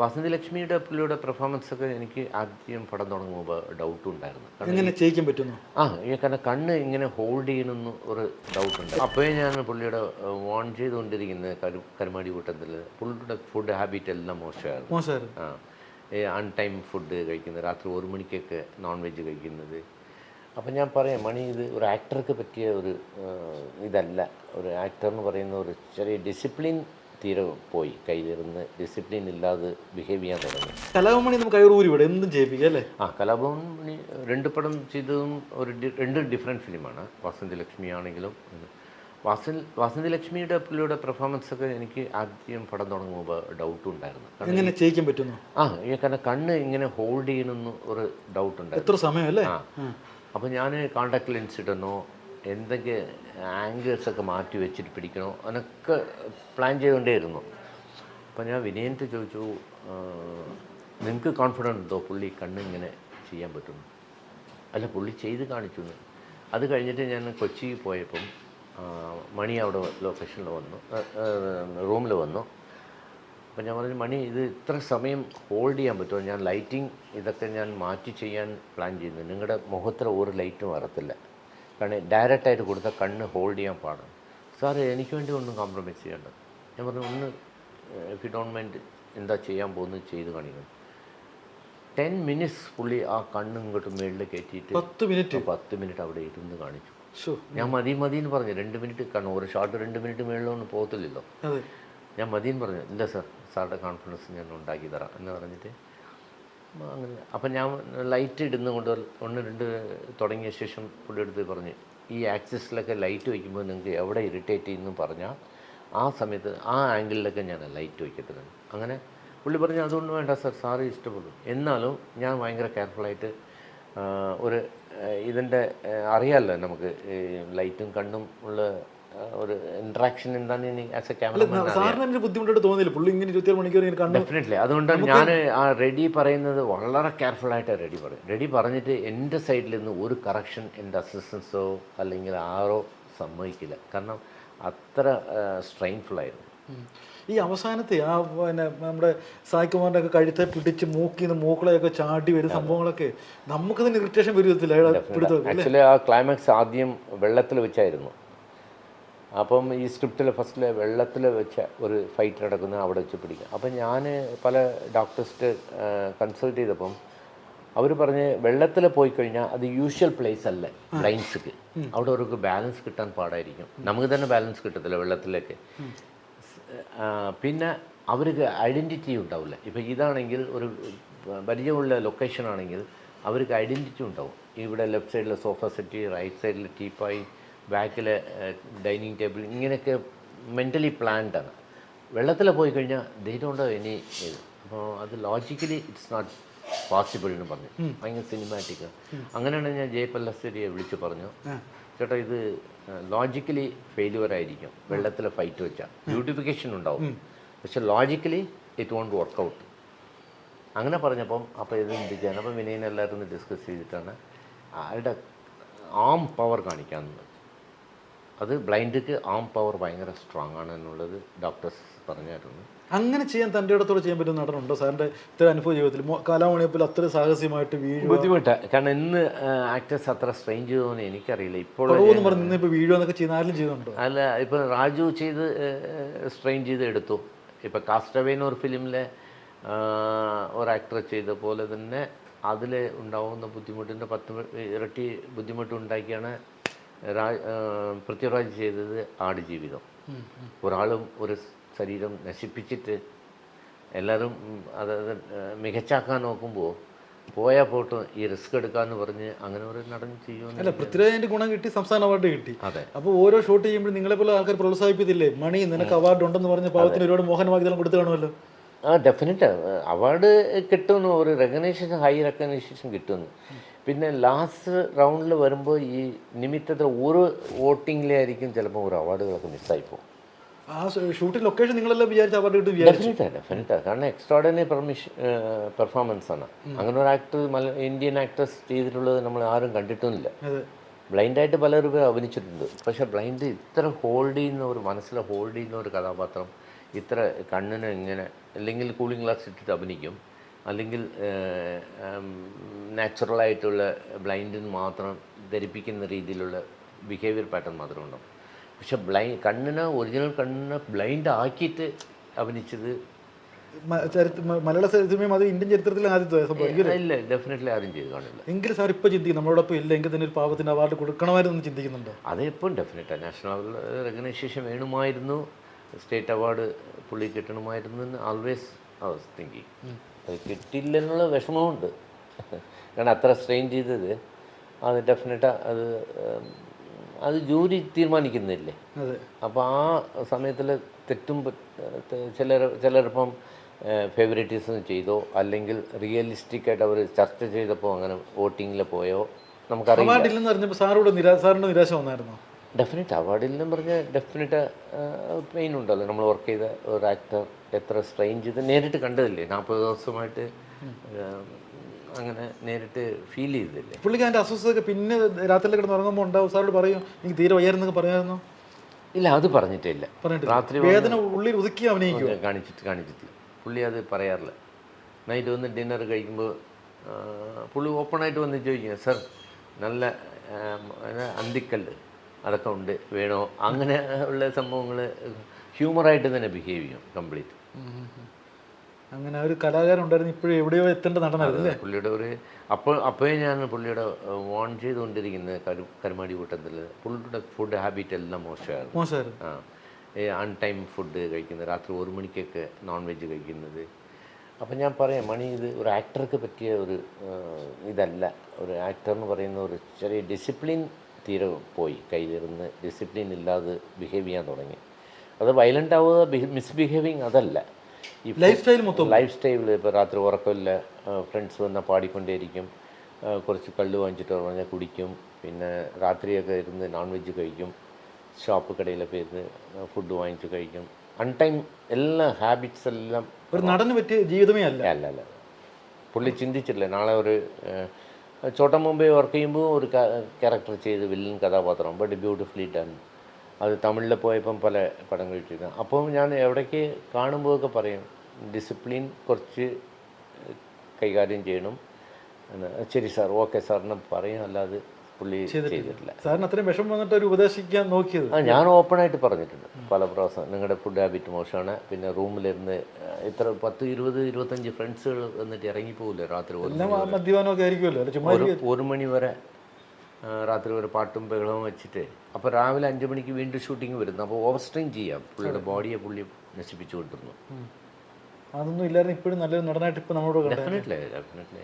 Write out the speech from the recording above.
വസന്തി ലക്ഷ്മിയുടെ പുള്ളിയുടെ പെർഫോമൻസ് ഒക്കെ എനിക്ക് ആദ്യം പടം തുടങ്ങുമ്പോൾ ഡൗട്ട് ഉണ്ടായിരുന്നു. എങ്ങനെ ചെയ്യിക്കാൻ പറ്റുന്നു? ആ കാരണം കണ്ണ് ഇങ്ങനെ ഹോൾഡ് ചെയ്യണമെന്ന് ഒരു ഡൗട്ട് ഉണ്ട്. അപ്പോൾ ഞാൻ പുള്ളിയുടെ വോൺ ചെയ്തുകൊണ്ടിരിക്കുന്ന കരു കരുമാടി കൂട്ടത്തിൽ പുള്ളിയുടെ ഫുഡ് ഹാബിറ്റ് എല്ലാം മോശമായിരുന്നു. മോശമായിരുന്നു. ആ അൺ ടൈം ഫുഡ് കഴിക്കുന്നത് രാത്രി ഒരു മണിക്കൊക്കെ നോൺ വെജ് കഴിക്കുന്നത്. അപ്പം ഞാൻ പറയാം മണി ഇത് ഒരു ആക്ടർക്ക് പറ്റിയ ഒരു ഇതല്ല. ഒരു ആക്ടർ എന്ന് പറയുന്ന ഒരു ചെറിയ ഡിസിപ്ലിൻ തീരെ പോയി. കയ്യിലിരുന്ന് ഡിസിപ്ലിൻ ഇല്ലാതെ ബിഹേവ് ചെയ്യാൻ തുടങ്ങി. കലാഭവണി നമുക്ക് കയറൂരി ഇവിടെ എന്തും ചെയ്യിപ്പിക്കാം അല്ലേ? ആ കലാഭവണി രണ്ട് പടം ചെയ്തതും ഒരു രണ്ട് ഡിഫറെന്റ് ഫിലിമാണ് വാസന്തി ലക്ഷ്മി ആണെങ്കിലും വാസൻ വാസന്തി ലക്ഷ്മിയുടെ പുള്ളിയുടെ പെർഫോമൻസ് ഒക്കെ എനിക്ക് ആദ്യം പടം തുടങ്ങുമ്പോൾ ഡൗട്ട് ഉണ്ടായിരുന്നു. എങ്ങനെ ചെയ്യിക്കാൻ പറ്റുന്നു? ആ കാരണം കണ്ണ് ഇങ്ങനെ ഹോൾഡ് ചെയ്യണമെന്ന് ഒരു ഡൗട്ട് ഉണ്ടായിരുന്നു. എത്ര സമയം അല്ലേ? ആ. അപ്പോൾ ഞാൻ കോണ്ടാക്ട് ലെൻസ് ഇടണോ എന്തൊക്കെ ആങ്കേഴ്സൊക്കെ മാറ്റി വെച്ചിട്ട് പിടിക്കണോ? അതിനൊക്കെ പ്ലാൻ ചെയ്തുകൊണ്ടേയിരുന്നു. അപ്പോൾ ഞാൻ വിനയന്റെ ചോദിച്ചു നിങ്ങൾക്ക് കോൺഫിഡൻസ് ഉണ്ടോ? പുള്ളി കണ്ണിങ്ങനെ ചെയ്യാൻ പറ്റുന്നു. അല്ല പുള്ളി ചെയ്ത് കാണിച്ചു അത് കഴിഞ്ഞിട്ട് ഞാൻ കൊച്ചി പോയപ്പം മണി അവിടെ ലൊക്കേഷനിൽ വന്നു. റൂമിൽ വന്നു. അപ്പം ഞാൻ പറഞ്ഞു മണി ഇത് ഇത്ര സമയം ഹോൾഡ് ചെയ്യാൻ പറ്റുമോ? ഞാൻ ലൈറ്റിംഗ് ഇതൊക്കെ ഞാൻ മാറ്റി ചെയ്യാൻ പ്ലാൻ ചെയ്യുന്നു. നിങ്ങളുടെ മുഖത്തിൽ ഒരു ലൈറ്റും വരത്തില്ല. കാരണം ഡയറക്റ്റായിട്ട് കൊടുത്ത കണ്ണ് ഹോൾഡ് ചെയ്യാൻ പാടാണ്. സാറ് എനിക്ക് വേണ്ടി ഒന്നും കോംപ്രമൈസ് ചെയ്യേണ്ട. ഞാൻ പറഞ്ഞു ഒന്ന് ഇഫ് യു ഡോണ്ട് മൈൻഡ് എന്താ ചെയ്യാൻ പോകുന്നത് ചെയ്ത് കാണിക്കണം. ടെൻ മിനിറ്റ്സ് പുള്ളി ആ കണ്ണും ഇങ്ങോട്ട് മേളിൽ കയറ്റിയിട്ട് പത്ത് മിനിറ്റ്? പത്ത് മിനിറ്റ് അവിടെ ഇരുന്ന് കാണിച്ചു. ഞാൻ മതി മതി എന്ന് പറഞ്ഞു. രണ്ട് മിനിറ്റ് കാരണം ഒരു ഷോട്ട് രണ്ട് മിനിറ്റ് മേളിലൊന്നും പോകത്തില്ലല്ലോ. ഞാൻ മതി എന്ന് പറഞ്ഞു. ഇല്ല സാർ സാറുടെ കോൺഫിഡൻസ് ഞാൻ ഉണ്ടാക്കി തരാം. എന്ന് പറഞ്ഞിട്ട് അങ്ങനെ. അപ്പം ഞാൻ ലൈറ്റ് ഇടുന്ന കൊണ്ട് ഒന്ന് രണ്ട് തുടങ്ങിയ ശേഷം പുള്ളി എടുത്ത് പറഞ്ഞു ഈ ആക്സിസിലൊക്കെ ലൈറ്റ് വയ്ക്കുമ്പോൾ നിങ്ങൾക്ക് എവിടെ ഇറിറ്റേറ്റ് ചെയ്യുന്നു പറഞ്ഞാൽ ആ സമയത്ത് ആ ആംഗിളിലൊക്കെ ഞാൻ ലൈറ്റ് വയ്ക്കത്തില്ല അങ്ങനെ പുള്ളി പറഞ്ഞു അതുകൊണ്ട് വേണ്ട സാർ സാറ് ഇഷ്ടപ്പെടും എന്നാലും ഞാൻ ഭയങ്കര കെയർഫുള്ളായിട്ട് ഒരു ഇതിന്റെ അറിയാമല്ലോ നമുക്ക് ലൈറ്റും കണ്ണും ഉള്ള ഒരു ഇൻട്രാക്ഷൻ എന്താണെന്ന് എനിക്ക് ആസ് എ ക്യാമറ ബുദ്ധിമുട്ടായിട്ട് തോന്നിയില്ല. പുള്ളി ഇങ്ങനെ ഇരുപത്തിയേഴ് മണിക്കൂർ ഡെഫിനറ്റ്ലി അതുകൊണ്ടാണ് ഞാൻ ആ റെഡി പറയുന്നത് വളരെ കെയർഫുള്ളായിട്ട് റെഡി പറയും റെഡി പറഞ്ഞിട്ട് എന്റെ സൈഡിൽ നിന്ന് ഒരു കറക്ഷൻ എന്റെ അസിസ്റ്റൻസോ അല്ലെങ്കിൽ ആരോ സമ്മതിക്കില്ല. കാരണം അത്ര സ്ട്രെയിൻഫുള്ളായിരുന്നു ഈ അവസാനത്തെ ആ പിന്നെ നമ്മുടെ സായികുമാറിന്റെ ഒക്കെ കഴുത്തെ പിടിച്ച് മൂക്കിൽ നിന്ന് മൂക്കളെയൊക്കെ ചാടി വരുന്ന സംഭവങ്ങളൊക്കെ നമുക്ക് തന്നെ ഇറിറ്റേഷൻ വരുത്തില്ല ആക്ച്വലി ആ ക്ലൈമാക്സ് ആദ്യം വെള്ളത്തിൽ വെച്ചായിരുന്നു. അപ്പം ഈ സ്ക്രിപ്റ്റിൽ ഫസ്റ്റിൽ വെള്ളത്തിൽ വെച്ച ഒരു ഫൈറ്റ് നടക്കുന്ന അവിടെ വെച്ച് പിടിക്കുക അപ്പം ഞാൻ പല ഡോക്ടേഴ്സ്റ്റ് കൺസൾട്ട് ചെയ്തപ്പം അവർ പറഞ്ഞ് വെള്ളത്തിൽ പോയി കഴിഞ്ഞാൽ അത് യൂഷ്വൽ പ്ലേസ് അല്ല ബ്ലൈൻസ്ക്ക് അവിടെ അവർക്ക് ബാലൻസ് കിട്ടാൻ പാടായിരിക്കും. നമുക്ക് തന്നെ ബാലൻസ് കിട്ടത്തില്ല വെള്ളത്തിലേക്ക്. പിന്നെ അവർക്ക് ഐഡന്റിറ്റി ഉണ്ടാവില്ല. ഇപ്പോൾ ഇതാണെങ്കിൽ ഒരു പരിചയമുള്ള ലൊക്കേഷൻ ആണെങ്കിൽ അവർക്ക് ഐഡന്റിറ്റി ഉണ്ടാവും. ഇവിടെ ലെഫ്റ്റ് സൈഡിലെ സോഫ സെറ്റ് റൈറ്റ് സൈഡിൽ ടീപ്പായി ബാക്കിലെ ഡൈനിങ് ടേബിൾ ഇങ്ങനെയൊക്കെ മെന്റലി പ്ലാൻഡ് ആണ്. വെള്ളത്തിൽ പോയി കഴിഞ്ഞാൽ ധൈര്യമുണ്ടോ ഇനി ഇത്? അപ്പോൾ അത് ലോജിക്കലി ഇറ്റ്സ് നോട്ട് പോസിബിൾ എന്ന് പറഞ്ഞു. ഭയങ്കര സിനിമാറ്റിക് അങ്ങനെയാണ് ഞാൻ ജയപല്ലശ്ശേരിയെ വിളിച്ചു പറഞ്ഞു. ചേട്ടാ ഇത് ലോജിക്കലി ഫെയിലുവർ ആയിരിക്കും വെള്ളത്തിലെ ഫൈറ്റ് വെച്ചാൽ ബ്യൂട്ടിഫിക്കേഷൻ ഉണ്ടാവും. പക്ഷെ ലോജിക്കലി ഇറ്റ് വോണ്ട് വർക്കൗട്ട് അങ്ങനെ പറഞ്ഞപ്പം അപ്പോൾ ഇത് എന്ത് ചെയ്യാൻ? അപ്പം വിനയനെല്ലാവരും ഡിസ്കസ് ചെയ്തിട്ടാണ് ആരുടെ ആം പവർ കാണിക്കാമെന്ന് അത് ബ്ലൈൻഡിക്ക് ആം പവർ ഭയങ്കര സ്ട്രോങ് ആണ് എന്നുള്ളത് ഡോക്ടേഴ്സ് പറഞ്ഞായിരുന്നു. അങ്ങനെ ചെയ്യാൻ തന്റെ ഇടത്തോടെ ചെയ്യാൻ പറ്റുന്ന നടനുണ്ടോ? സാറിന്റെ ഇത്ര അനുഭവ ജീവിതത്തിൽ കലാമണിയെ പോലെ അത്ര സാഹസ്യമായിട്ട് വീഴും ബുദ്ധിമുട്ടാണ് കാരണം ഇന്ന് ആക്ടേഴ്സ് അത്ര സ്ട്രെയിൻ ചെയ്തോന്ന് എനിക്കറിയില്ല. ഇപ്പോൾ പറഞ്ഞ് വീഴുക എന്നൊക്കെ ചെയ്യുന്ന ആരും ചെയ്യുന്നുണ്ടോ? അല്ല ഇപ്പം രാജു ചെയ്ത് സ്ട്രെയിൻ ചെയ്ത് എടുത്തു. ഇപ്പം കാസ്റ്റവേൻ ഒരു ഫിലിമിലെ ഒരു ആക്ടർ ചെയ്ത പോലെ തന്നെ അതിൽ ഉണ്ടാവുന്ന ബുദ്ധിമുട്ടിന്റെ പത്ത് ഇരട്ടി ബുദ്ധിമുട്ട് ഉണ്ടാക്കിയാണ് രാ ആ, പൃഥ്വിരാജ് ചെയ്തത് ആടുജീവിതം. ഒരാളും ഒരു ശരീരം നശിപ്പിച്ചിട്ട് എല്ലാവരും അതായത് മികച്ചാക്കാൻ നോക്കുമ്പോൾ പോയാൽ പോട്ട് ഈ റിസ്ക് എടുക്കാന്ന് പറഞ്ഞ് അങ്ങനെ ഒരു നടൻ ചെയ്യുമെന്ന് അല്ല പൃഥ്വിരാജിന്റെ ഗുണം കിട്ടി സംസ്ഥാന അവാർഡ് കിട്ടി. അതെ. അപ്പോൾ ഓരോ ഷോട്ട് ചെയ്യുമ്പോൾ നിങ്ങളെ പോലെ ആൾക്കാർ പ്രോത്സാഹിപ്പിച്ചില്ലേ മണി നിനക്ക് അവാർഡ് ഉണ്ടെന്ന് പറഞ്ഞ പാവത്തിന് ഒരുപാട് മോഹൻ വാഗ്ദാനം കൊടുത്തു കാണുമല്ലോ. ആ ഡെഫിനറ്റ് അവാർഡ് കിട്ടുമെന്ന് ഒരു റെക്കഗ്നേഷൻ ഹൈ റെക്കഗ്നേഷൻ കിട്ടുമെന്ന് പിന്നെ ലാസ്റ്റ് റൗണ്ടിൽ വരുമ്പോൾ ഈ നിമിത്തത്തിൽ ഒരു വോട്ടിങ്ങിലായിരിക്കും ചിലപ്പോൾ ഒരു അവാർഡുകളൊക്കെ മിസ്സായി പോകും. ആ ഷൂട്ടിംഗ് ലൊക്കേഷൻ നിങ്ങളെല്ലാം വിചാരിച്ച അവാർഡ് കിട്ടും വിചാരിച്ചു? ഡെഫിനറ്റ് ഡെഫിനറ്റ് കാരണം എക്സ്ട്രോഡിനറി പെർമിഷൻ പെർഫോമൻസ് ആണ്. അങ്ങനെ ഒരു ആക്ടർ മല ഇന്ത്യൻ ആക്ടേഴ്സ് ചെയ്തിട്ടുള്ളത് നമ്മൾ ആരും കണ്ടിട്ടൊന്നുമില്ല. ബ്ലൈൻഡായിട്ട് പലരും അഭിനയിച്ചിട്ടുണ്ട് പക്ഷേ ബ്ലൈൻഡ് ഇത്ര ഹോൾഡ് ചെയ്യുന്ന ഒരു മനസ്സിൽ ഹോൾഡ് ചെയ്യുന്ന ഒരു കഥാപാത്രം ഇത്ര കണ്ണിന് ഇങ്ങനെ അല്ലെങ്കിൽ കൂളിംഗ് ഗ്ലാസ് ഇട്ടിട്ട് അഭിനയിക്കും അല്ലെങ്കിൽ നാച്ചുറലായിട്ടുള്ള ബ്ലൈൻഡിന് മാത്രം ധരിപ്പിക്കുന്ന രീതിയിലുള്ള ബിഹേവിയർ പാറ്റേൺ മാത്രം ഉണ്ടാവും പക്ഷെ ബ്ലൈ കണ്ണിനെ ഒറിജിനൽ കണ്ണിനെ ബ്ലൈൻഡ് ആക്കിയിട്ട് അഭിനയിച്ചത് മലയാള സിനിമയും അത് ഇന്ത്യൻ ചരിത്രത്തിൽ ആദ്യത്തെ ഇല്ല ഡെഫിനറ്റ്ലി ആരും ചെയ്ത് കാണില്ല. എങ്കിലും സാർ ഇപ്പൊ ചിന്തിക്കും നമ്മളോടൊപ്പം ഇല്ല എങ്കിൽ തന്നെ ഒരു പാവത്തിന് അവാർഡ് കൊടുക്കണമായിരുന്നു എന്ന് ചിന്തിക്കുന്നുണ്ടോ? അതെപ്പം ഡെഫിനറ്റാണ് നാഷണൽ റെക്കഗ്നൈസേഷൻ വേണമായിരുന്നു. സ്റ്റേറ്റ് അവാർഡ് പുള്ളി കിട്ടണമായിരുന്നു ആൾവേസ് ഐ വാസ് തിങ്കിങ് അത് കിട്ടില്ല എന്നുള്ള വിഷമമുണ്ട്. കാരണം അത്ര സ്ട്രെയിൻ ചെയ്തത് അത് ഡെഫിനറ്റ് അത് അത് ജൂരി തീരുമാനിക്കുന്നില്ലേ? അപ്പോൾ ആ സമയത്തിൽ തെറ്റും ചിലർ ചിലരിപ്പം ഫേവറേറ്റിസം ചെയ്തോ അല്ലെങ്കിൽ റിയലിസ്റ്റിക് ആയിട്ട് അവർ ചർച്ച ചെയ്തപ്പോൾ അങ്ങനെ വോട്ടിങ്ങിൽ പോയോ? നമുക്കറിയാം നിരാ നിരാശ വന്നായിരുന്നോ? ഡെഫിനറ്റ് അവാർഡിൽ നിന്നും പറഞ്ഞാൽ ഡെഫിനറ്റ് പെയിൻ ഉണ്ടല്ലോ. നമ്മൾ വർക്ക് ചെയ്ത ഒരു ആക്ടർ എത്ര സ്ട്രെയിൻ ചെയ്ത് നേരിട്ട് കണ്ടതില്ലേ? നാൽപ്പത് ദിവസമായിട്ട് അങ്ങനെ നേരിട്ട് ഫീൽ ചെയ്തില്ലേ പുള്ളിക്ക് അതിന്റെ അസ്വസ്ഥതയൊക്കെ പിന്നെ രാത്രിയിൽ കിടന്ന് ഉറങ്ങുമ്പോൾ ഉണ്ടാവും. സാറോട് പറയും. എനിക്ക് തീരെ വയ്യായിരുന്നൊക്കെ പറയാമായിരുന്നു? ഇല്ല അത് പറഞ്ഞിട്ടില്ല. രാത്രി വേദന ഉള്ളിൽ ഒതുക്കി അഭിനയിക്കും വന്ന് കാണിച്ചിട്ട് കാണിച്ചിട്ടില്ല പുള്ളി അത് പറയാറില്ല. നൈറ്റ് വന്ന് ഡിന്നർ കഴിക്കുമ്പോൾ പുള്ളി ഓപ്പണായിട്ട് വന്ന് ചോദിക്കുക സർ നല്ല അന്തിക്കല്ല്. അതൊക്കെ ഉണ്ട് വേണോ? അങ്ങനെ ഉള്ള സംഭവങ്ങൾ ഹ്യൂമറായിട്ട് തന്നെ ബിഹേവ് ചെയ്യും കംപ്ലീറ്റ് അങ്ങനെ ഒരു കലാകാരൻ ഉണ്ടായിരുന്നു ഇപ്പോഴും എവിടെയോ എത്തേണ്ട നടനായിരുന്നു പുള്ളിയുടെ ഒരു അപ്പോൾ അപ്പോഴേ ഞാൻ പുള്ളിയുടെ വോൺ ചെയ്തുകൊണ്ടിരിക്കുന്ന കരു കരുമാടി കൂട്ടത്തിൽ പുള്ളിയുടെ ഫുഡ് ഹാബിറ്റ് എല്ലാം മോശമായിരുന്നു. മോശമായിരുന്നു. ആ അൺടൈം ഫുഡ് കഴിക്കുന്നത് രാത്രി ഒരു മണിക്കൊക്കെ നോൺ വെജ് കഴിക്കുന്നത്. അപ്പം ഞാൻ പറയാം മണി ഇത് ഒരു ആക്ടർക്ക് പറ്റിയ ഒരു ഇതല്ല. ഒരു ആക്ടർ എന്ന് പറയുന്ന ഒരു ചെറിയ ഡിസിപ്ലിൻ തീരെ പോയി. കയ്യിലിരുന്ന് ഡിസിപ്ലിൻ ഇല്ലാതെ ബിഹേവ് ചെയ്യാൻ തുടങ്ങി. അത് വയലന്റ് ആവുക മിസ്ബിഹേവിങ് അതല്ല. ഈ ലൈഫ് സ്റ്റൈൽ മൊത്തം. ലൈഫ് സ്റ്റൈലിൽ ഇപ്പോൾ രാത്രി ഉറക്കമില്ല ഫ്രണ്ട്സ് വന്നാൽ പാടിക്കൊണ്ടേയിരിക്കും. കുറച്ച് കള്ള് വാങ്ങിച്ചിട്ട് പറഞ്ഞാൽ കുടിക്കും. പിന്നെ രാത്രിയൊക്കെ ഇരുന്ന് നോൺ വെജ് കഴിക്കും. ഷോപ്പ് കടയിലൊക്കെ ഇരുന്ന് ഫുഡ് വാങ്ങിച്ച് കഴിക്കും. അൺടൈം എല്ലാ ഹാബിറ്റ്സ് എല്ലാം ഒരു നടന് പറ്റിയ ജീവിതമേ അല്ല. അല്ല അല്ല. പുള്ളി ചിന്തിച്ചില്ല നാളെ ഒരു ചോട്ട മുമ്പേ വർക്ക് ചെയ്യുമ്പോൾ ഒരു ക്യാരക്ടർ ചെയ്ത് വില്ലൻ കഥാപാത്രം. ബട്ട് ബ്യൂട്ടിഫുള്ളി ഡൺ അത് തമിഴിൽ പോയപ്പം പല പടങ്ങൾ ചെയ്തു അപ്പം ഞാൻ എവിടേക്ക് കാണുമ്പോഴൊക്കെ പറയും ഡിസിപ്ലിൻ കുറച്ച് കൈകാര്യം ചെയ്യണം. ശരി സാർ ഓക്കെ സാറിന് പറയും. അല്ലാതെ പുള്ളി ചെയ്തിട്ടില്ല. സാറിന് അത്രയും വിഷമം വന്നിട്ട് ഒരു ഉപദേശിക്കാൻ നോക്കിയത്? ആ ഞാൻ ഓപ്പണായിട്ട് പറഞ്ഞിട്ടുണ്ട്. പല പ്രാവശ്യം നിങ്ങളുടെ ഫുഡ് ഹാബിറ്റ് മോശമാണ്. പിന്നെ റൂമിലിരുന്ന് ഇത്ര പത്ത് ഇരുപത് ഇരുപത്തഞ്ച് ഫ്രണ്ട്സുകൾ വന്നിട്ട് ഇറങ്ങിപ്പോകില്ല രാത്രി മദ്യപാനമൊക്കെ ആയിരിക്കുമല്ലോ ഒരു മണി വരെ രാത്രി ഒരു പാട്ടും ബഹളവും വെച്ചിട്ട്. അപ്പോൾ രാവിലെ അഞ്ച് മണിക്ക് വീണ്ടും ഷൂട്ടിംഗ് വരുന്നു. അപ്പോൾ ഓവർ സ്ട്രെയിൻ ചെയ്യാം. പുള്ളിയുടെ ബോഡിയെ പുള്ളി നശിപ്പിച്ചു കൊണ്ടിരുന്നു അതൊന്നും ഇല്ലായിരുന്നു. ഇപ്പോഴും നല്ലൊരു നടനായിട്ട് ഇപ്പോൾ നമ്മളോട് ഡെഫിനറ്റ്ലി ഡെഫിനറ്റ്ലി